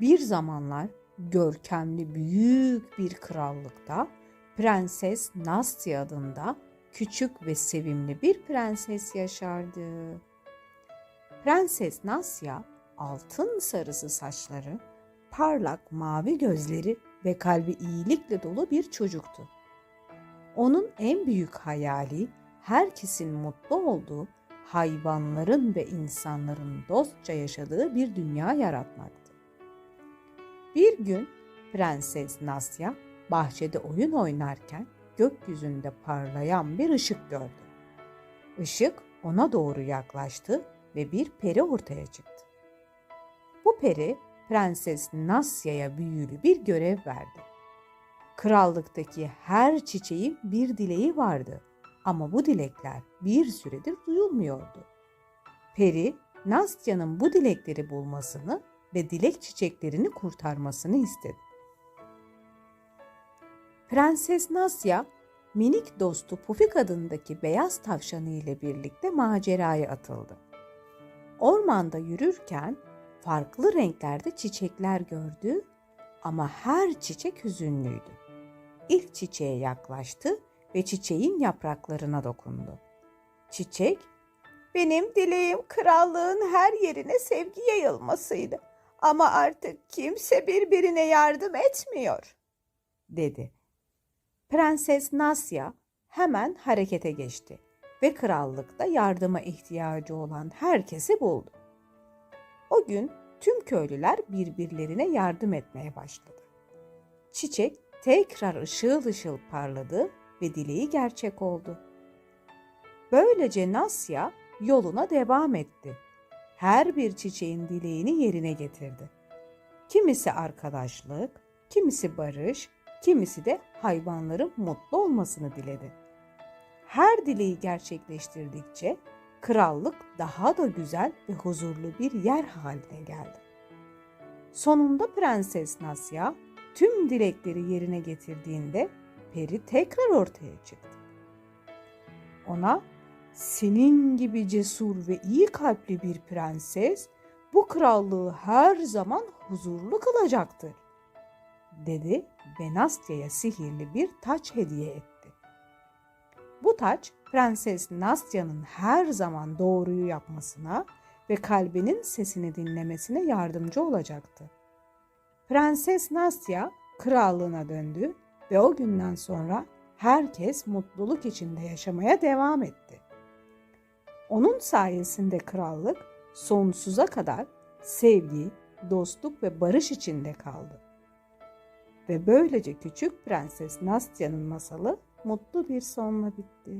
Bir zamanlar görkemli büyük bir krallıkta Prenses Nastya adında küçük ve sevimli bir prenses yaşardı. Prenses Nasya altın sarısı saçları, parlak mavi gözleri ve kalbi iyilikle dolu bir çocuktu. Onun en büyük hayali herkesin mutlu olduğu, hayvanların ve insanların dostça yaşadığı bir dünya yaratmaktı. Bir gün Prenses Nasya bahçede oyun oynarken gökyüzünde parlayan bir ışık gördü. Işık ona doğru yaklaştı ve bir peri ortaya çıktı. Bu peri Prenses Nasya'ya büyülü bir görev verdi. Krallıktaki her çiçeğin bir dileği vardı ama bu dilekler bir süredir duyulmuyordu. Peri, Nasya'nın bu dilekleri bulmasını ve dilek çiçeklerini kurtarmasını istedi. Prenses Nasya, minik dostu Pufik adındaki beyaz tavşanı ile birlikte maceraya atıldı. Ormanda yürürken farklı renklerde çiçekler gördü ama her çiçek hüzünlüydü. İlk çiçeğe yaklaştı ve çiçeğin yapraklarına dokundu. Çiçek, Benim dileğim krallığın her yerine sevgi yayılmasıydı. Ama artık kimse birbirine yardım etmiyor. dedi. Prenses Nasya hemen harekete geçti ve krallıkta yardıma ihtiyacı olan herkesi buldu. O gün tüm köylüler birbirlerine yardım etmeye başladı. Çiçek tekrar ışıl ışıl parladı ve dileği gerçek oldu. Böylece Nasya yoluna devam etti. Her bir çiçeğin dileğini yerine getirdi. Kimisi arkadaşlık, kimisi barış, kimisi de hayvanların mutlu olmasını diledi. Her dileği gerçekleştirdikçe krallık daha da güzel ve huzurlu bir yer haline geldi. Sonunda Prenses Nasya tüm dilekleri yerine getirdiğinde peri tekrar ortaya çıktı. Ona senin gibi cesur ve iyi kalpli bir prenses bu krallığı her zaman huzurlu kılacaktır dedi ve Nastya'ya sihirli bir taç hediye etti. Bu taç Prenses Nastya'nın her zaman doğruyu yapmasına ve kalbinin sesini dinlemesine yardımcı olacaktı. Prenses Nastya krallığına döndü ve o günden sonra herkes mutluluk içinde yaşamaya devam etti. Onun sayesinde krallık sonsuza kadar sevgi, dostluk ve barış içinde kaldı. Ve böylece küçük prenses Nastya'nın masalı mutlu bir sonla bitti.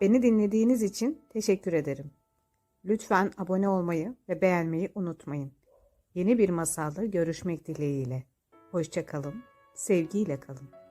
Beni dinlediğiniz için teşekkür ederim. Lütfen abone olmayı ve beğenmeyi unutmayın. Yeni bir masalda görüşmek dileğiyle. Hoşçakalın, sevgiyle kalın.